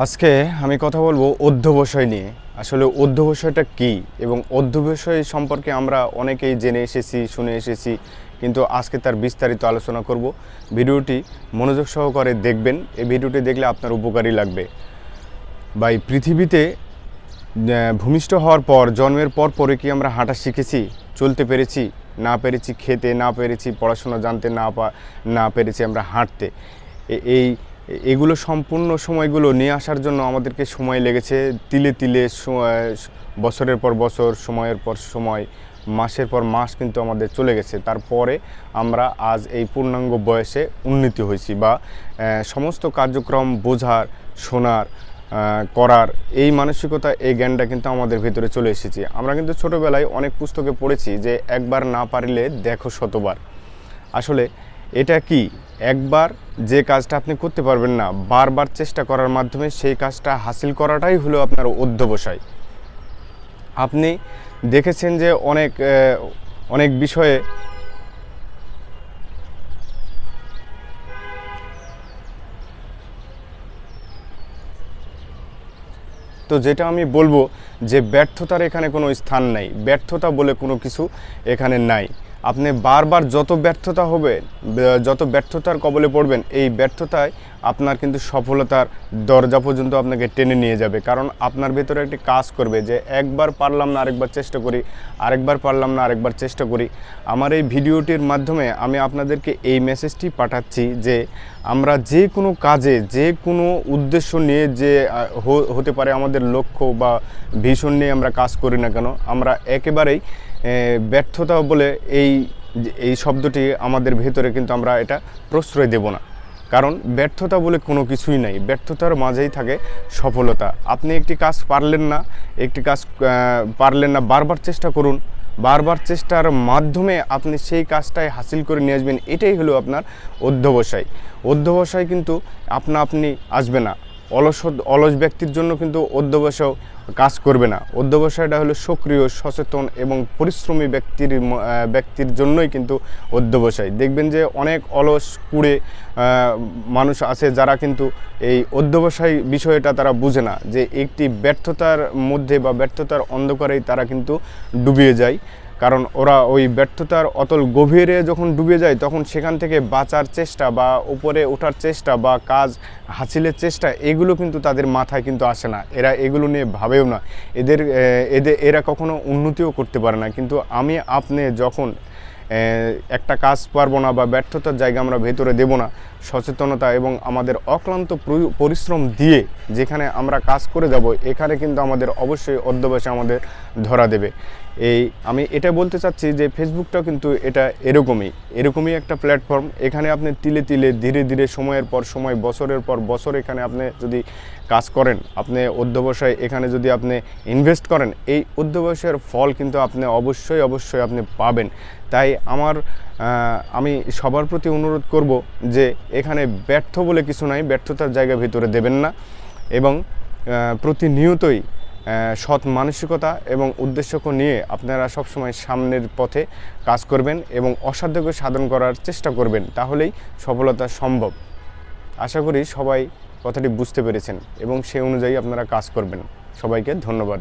আজকে আমি কথা বলব অধ্যবসায় নিয়ে। আসলে অধ্যবসায়টা কী এবং অধ্যবসায় সম্পর্কে আমরা অনেকেই জেনে এসেছি, শুনে এসেছি, কিন্তু আজকে তার বিস্তারিত আলোচনা করব। ভিডিওটি মনোযোগ সহকারে দেখবেন। এই ভিডিওটি দেখলে আপনার উপকারী লাগবে। বা পৃথিবীতে ভূমিষ্ঠ হওয়ার পর, জন্মের পর পরে কি আমরা হাঁটা শিখেছি, চলতে পেরেছি, না পেরেছি খেতে, না পেরেছি পড়াশোনা জানতে, না পা, না পেরেছি আমরা হাঁটতে? এই এগুলো সম্পূর্ণ সময়গুলো নিয়ে আসার জন্য আমাদেরকে সময় লেগেছে। তিলে তিলে বছরের পর বছর, সময়ের পর সময়, মাসের পর মাস কিন্তু আমাদের চলে গেছে। তারপরে আমরা আজ এই পূর্ণাঙ্গ বয়সে উন্নতি হয়েছি বা সমস্ত কার্যক্রম বোঝার, শোনার করার এই মানসিকতা, এই জ্ঞানটা কিন্তু আমাদের ভেতরে চলে এসেছে। আমরা কিন্তু ছোটোবেলায় অনেক পুস্তকে পড়েছি যে, একবার না পারিলে দেখো শতবার। আসলে এটা কি? একবার যে কাজটা আপনি করতে পারবেন না, বারবার চেষ্টা করার মাধ্যমে সেই কাজটা হাসিল করাটাই হলো আপনার অধ্যবসায়। আপনি দেখেছেন যে অনেক অনেক বিষয়ে তো যেটা আমি বলব যে ব্যর্থতার এখানে কোনো স্থান নাই। ব্যর্থতা বলে কোনো কিছু এখানে নাই। আপনি বারবার যত ব্যর্থতা হবে যত ব্যর্থতার কবলে পড়বেন, এই ব্যর্থতায় আপনার কিন্তু সফলতার দরজা পর্যন্ত আপনাকে টেনে নিয়ে যাবে। কারণ আপনার ভেতরে একটি কাজ করবে যে, একবার পারলাম না, আরেকবার চেষ্টা করি, আরেকবার পারলাম না, আরেকবার চেষ্টা করি। আমার এই ভিডিওটির মাধ্যমে আমি আপনাদেরকে এই মেসেজটি পাঠাচ্ছি যে, আমরা যে কোনো কাজে, যে কোনো উদ্দেশ্য নিয়ে যে হতে পারে আমাদের লক্ষ্য বা ভীষণ নিয়ে আমরা কাজ করি না কেন, আমরা একেবারেই ব্যর্থতা বলে এই এই শব্দটি আমাদের ভেতরে কিন্তু আমরা এটা প্রশ্রয় দেব না। কারণ ব্যর্থতা বলে কোনো কিছুই নাই। ব্যর্থতার মাঝেই থাকে সফলতা। আপনি একটি কাজ পারলেন না, একটি কাজ পারলেন না, বারবার চেষ্টা করুন। বারবার চেষ্টার মাধ্যমে আপনি সেই কাজটাই হাসিল করে নিয়ে আসবেন, এটাই হলো আপনার অধ্যবসায়। অধ্যবসায় কিন্তু আপনা আপনি আসবে না। অলস অলস ব্যক্তির জন্য কিন্তু অধ্যবসায় কাজ করবে না। অধ্যবসায়টা হলো সক্রিয়, সচেতন এবং পরিশ্রমী ব্যক্তির ব্যক্তির জন্যই কিন্তু অধ্যবসায়। দেখবেন যে অনেক অলস কুড়ে মানুষ আছে যারা কিন্তু এই অধ্যবসায় বিষয়টা তারা বুঝে না যে একটি ব্যর্থতার মধ্যে বা ব্যর্থতার অন্ধকারেই তারা কিন্তু ডুবিয়ে যায়। কারণ ওরা ওই ব্যর্থতার অতল গভীরে যখন ডুবে যায়, তখন সেখান থেকে বাঁচার চেষ্টা বা উপরে ওঠার চেষ্টা বা কাজ হাসিলের চেষ্টা, এগুলো কিন্তু তাদের মাথায় কিন্তু আসে না। এরা এগুলো নিয়ে ভাবেও না। এদের এদের এরা কখনো উন্নতিও করতে পারে না। কিন্তু আমি আপনি যখন একটা কাজ পারব না বা ব্যর্থতার জায়গা আমরা ভেতরে দেব না, সচেতনতা এবং আমাদের অক্লান্ত পরিশ্রম দিয়ে যেখানে আমরা কাজ করে যাব, এখানে কিন্তু আমাদের অবশ্যই অধ্যবসায় আমাদের ধরা দেবে। এই, আমি এটা বলতে চাচ্ছি যে ফেসবুকটাও কিন্তু এটা এরকমই এরকমই একটা প্ল্যাটফর্ম এখানে আপনি তিলে তিলে, ধীরে ধীরে সময়ের পর সময়, বছরের পর বছর এখানে আপনি যদি কাজ করেন, আপনি অধ্যবসায় এখানে যদি আপনি ইনভেস্ট করেন, এই অধ্যবসায়ের ফল কিন্তু আপনি অবশ্যই অবশ্যই আপনি পাবেন। তাই আমার আমি সবার প্রতি অনুরোধ করব যে এখানে ব্যর্থ বলে কিছু নাই, ব্যর্থতার জায়গা ভিতরে দেবেন না এবং প্রতিনিয়তই সৎ মানসিকতা এবং উদ্দেশ্যকে নিয়ে আপনারা সবসময় সামনের পথে কাজ করবেন এবং অসাধ্যকে সাধন করার চেষ্টা করবেন, তাহলেই সফলতা সম্ভব। আশা করি সবাই কথাটি বুঝতে পেরেছেন এবং সে অনুযায়ী আপনারা কাজ করবেন। সবাইকে ধন্যবাদ।